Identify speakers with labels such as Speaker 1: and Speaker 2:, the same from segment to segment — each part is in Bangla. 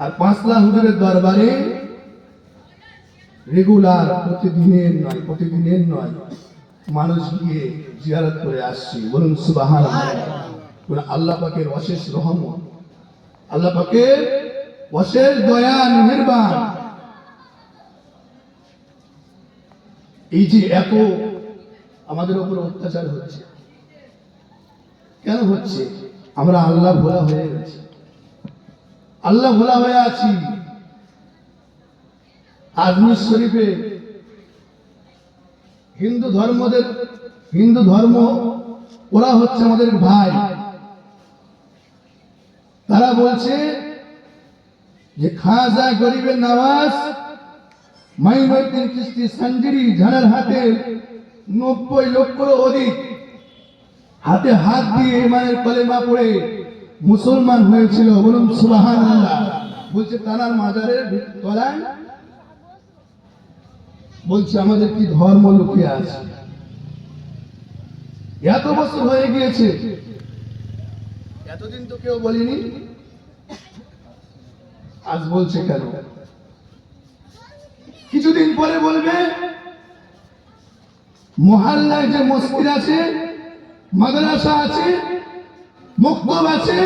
Speaker 1: আর পাঁচলা হুজুরের দরবারে রেগুলার প্রতিদিনের নয় প্রতিদিনের নয়। মানুষ গিয়ে জিয়ারত করে আসছি। বলুন সুবাহান আল্লাহ পাকের অশেষ রহমত। আল্লাহ পাকের অশেষ দয়া, মেহেরবান। এই যে এত আমাদের উপর অত্যাচার হচ্ছে। কেন হচ্ছে? আমরা আল্লাহ ভোলা হয়ে গেছি। আল্লাহ ভোলা হয়ে আছি। আজমির শরীফে হিন্দু ধর্মদের, হিন্দু ধর্ম, ওরা হচ্ছে আমাদের ভাই। তারা বলছে যে খাজা গরিবের নওয়াজ মাইনুদ্দিন চিস্তি সঞ্জরি ঝাড়ার হাতে নব্বই লক্ষর অধিক। হাতে হাত দিয়ে ইমানের কলেমা পড়ে মুসলমান হয়েছিল বলুন সুবাহান বলছে তারার মাজারের তলায় বলছে, আমাদের কি ধর্ম লুকিয়ে আছে? এত বছর হয়ে গিয়েছে। এতদিন তো কেউ বলিনি। আজ বলছে কেন? কিছুদিন পরে বলবে, মহল্লায় যে মসজিদ আছে, মাদ্রাসা আছে মক্তব আছে?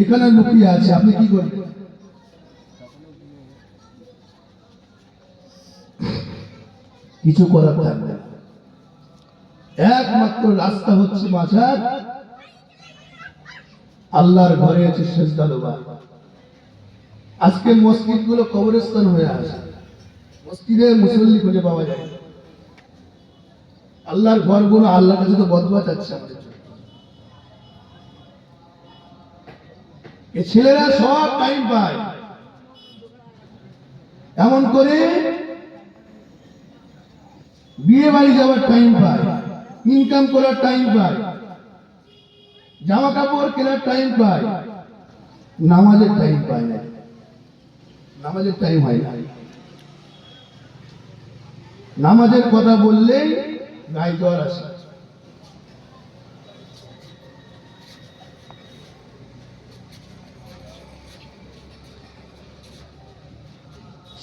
Speaker 1: এখানে লুকিয়ে আছে, আপনি কি করবেন কিছু করার থাকবে একমাত্র রাস্তা হচ্ছে মাঝার। আল্লাহর ঘরে আছে শেষ শেষদালবা আজকে মসজিদগুলো কবরস্থান হয়ে আছে মসজিদে মুসল্লি খুঁজে পাওয়া যায়। আল্লাহর ঘরগুলো আল্লাহর কাছে তো বদবা চাচ্ছে আমাদের জন্য। এ ছেলেরা সব টাইম পায়। এমন করে বিয়ে বাড়ি যাওয়ার টাইম পায় ইনকাম করার টাইম পায় জামা কাপড় কেনার টাইম পায়, নামাজের টাইম পায় না। নামাজের টাইম হয় না। নামাজের কথা বললেই গায়ে জ্বর আসে।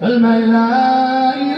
Speaker 1: كلمة لا إله